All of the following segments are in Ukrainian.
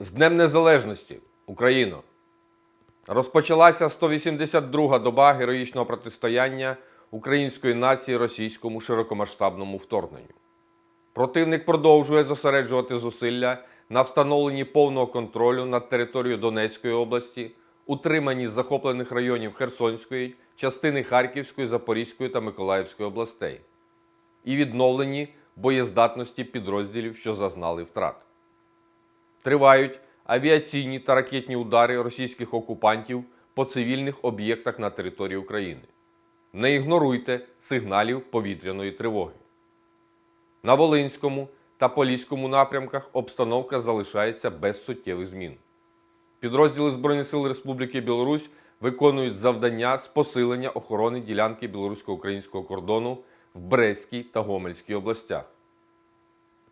З Днем Незалежності, Україно! Розпочалася 182-га доба героїчного протистояння української нації російському широкомасштабному вторгненню. Противник продовжує зосереджувати зусилля на встановленні повного контролю над територією Донецької області, утриманні захоплених районів Херсонської, частини Харківської, Запорізької та Миколаївської областей і відновленні боєздатності підрозділів, що зазнали втрат. Тривають авіаційні та ракетні удари російських окупантів по цивільних об'єктах на території України. Не ігноруйте сигналів повітряної тривоги. На Волинському та Поліському напрямках обстановка залишається без суттєвих змін. Підрозділи Збройних сил Республіки Білорусь виконують завдання з посилення охорони ділянки білорусько-українського кордону в Брестській та Гомельській областях.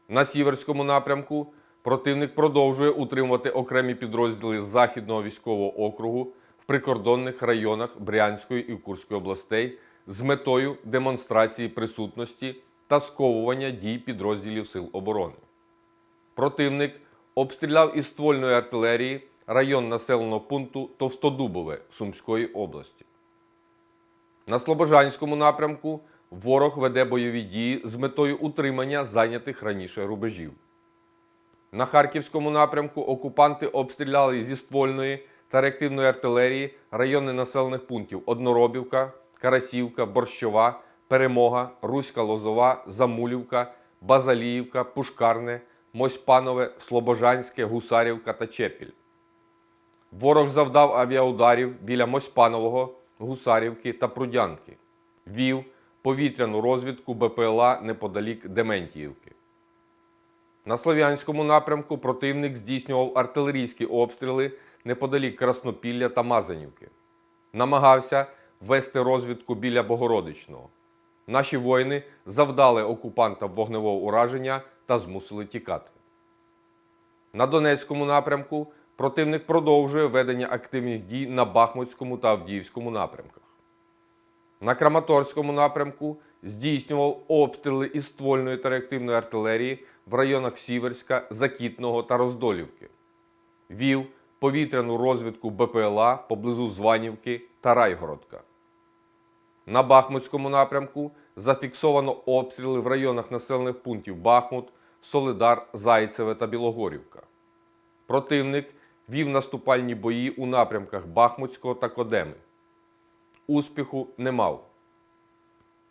На Сіверському напрямку противник продовжує утримувати окремі підрозділи Західного військового округу в прикордонних районах Брянської і Курської областей з метою демонстрації присутності та сковування дій підрозділів Сил оборони. Противник обстріляв із ствольної артилерії район населеного пункту Товстодубове Сумської області. На Слобожанському напрямку ворог веде бойові дії з метою утримання зайнятих раніше рубежів. На Харківському напрямку окупанти обстріляли зі ствольної та реактивної артилерії райони населених пунктів Одноробівка, Карасівка, Борщова, Перемога, Руська Лозова, Замулівка, Базаліївка, Пушкарне, Мосьпанове, Слобожанське, Гусарівка та Чепіль. Ворог завдав авіаударів біля Мосьпанового, Гусарівки та Прудянки. Вів повітряну розвідку БПЛА неподалік Дементіївки. На Слов'янському напрямку противник здійснював артилерійські обстріли неподалік Краснопілля та Мазанівки. Намагався вести розвідку біля Богородичного. Наші воїни завдали окупантам вогневого ураження та змусили тікати. На Донецькому напрямку противник продовжує ведення активних дій на Бахмутському та Авдіївському напрямках. На Краматорському напрямку здійснював обстріли із ствольної та реактивної артилерії в районах Сіверська, Закітного та Роздолівки. Вів повітряну розвідку БПЛА поблизу Званівки та Райгородка. На Бахмутському напрямку зафіксовано обстріли в районах населених пунктів Бахмут, Солидар, Зайцеве та Білогорівка. Противник вів наступальні бої у напрямках Бахмутського та Кодеми. Успіху не мав.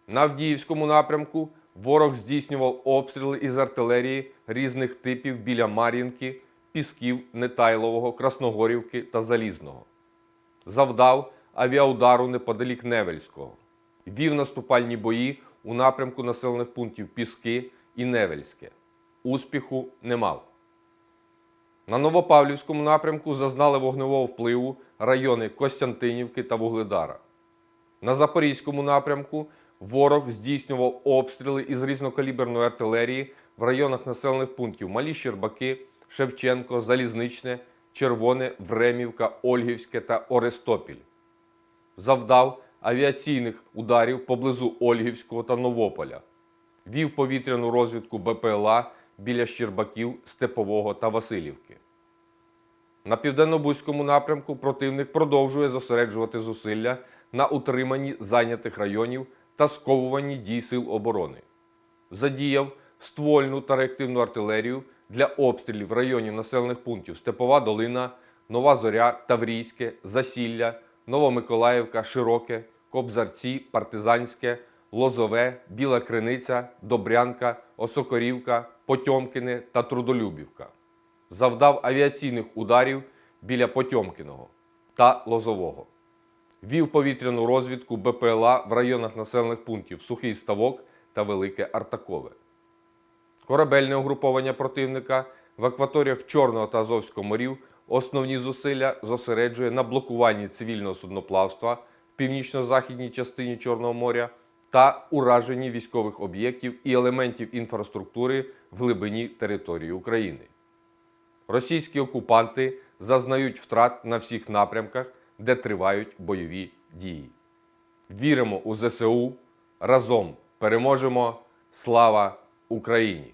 На Авдіївському напрямку ворог здійснював обстріли із артилерії різних типів біля Мар'їнки, Пісків, Нетайлового, Красногорівки та Залізного. Завдав авіаудару неподалік Невельського. Вів наступальні бої у напрямку населених пунктів Піски і Невельське. Успіху не мав. На Новопавлівському напрямку зазнали вогневого впливу райони Костянтинівки та Вугледара. На Запорізькому напрямку ворог здійснював обстріли із різнокаліберної артилерії в районах населених пунктів Малі Щербаки, Шевченко, Залізничне, Червоне, Времівка, Ольгівське та Орестопіль. Завдав авіаційних ударів поблизу Ольгівського та Новополя. Вів повітряну розвідку БПЛА біля Щербаків, Степового та Васильівки. На південно-бузькому напрямку противник продовжує зосереджувати зусилля на утриманні зайнятих районів та сковуванні дій сил оборони. Задіяв ствольну та реактивну артилерію для обстрілів районів населених пунктів Степова Долина, Нова Зоря, Таврійське, Засілля, Новомиколаївка, Широке, Кобзарці, Партизанське, Лозове, Біла Криниця, Добрянка, Осокорівка, Потьомкине та Трудолюбівка. Завдав авіаційних ударів біля Потьомкіного та Лозового. Вів повітряну розвідку БПЛА в районах населених пунктів Сухий Ставок та Велике Артакове. Корабельне угруповання противника в акваторіях Чорного та Азовського морів основні зусилля зосереджує на блокуванні цивільного судноплавства в північно-західній частині Чорного моря та ураженні військових об'єктів і елементів інфраструктури в глибині території України. Російські окупанти зазнають втрат на всіх напрямках, де тривають бойові дії. Віримо у ЗСУ. Разом переможемо. Слава Україні!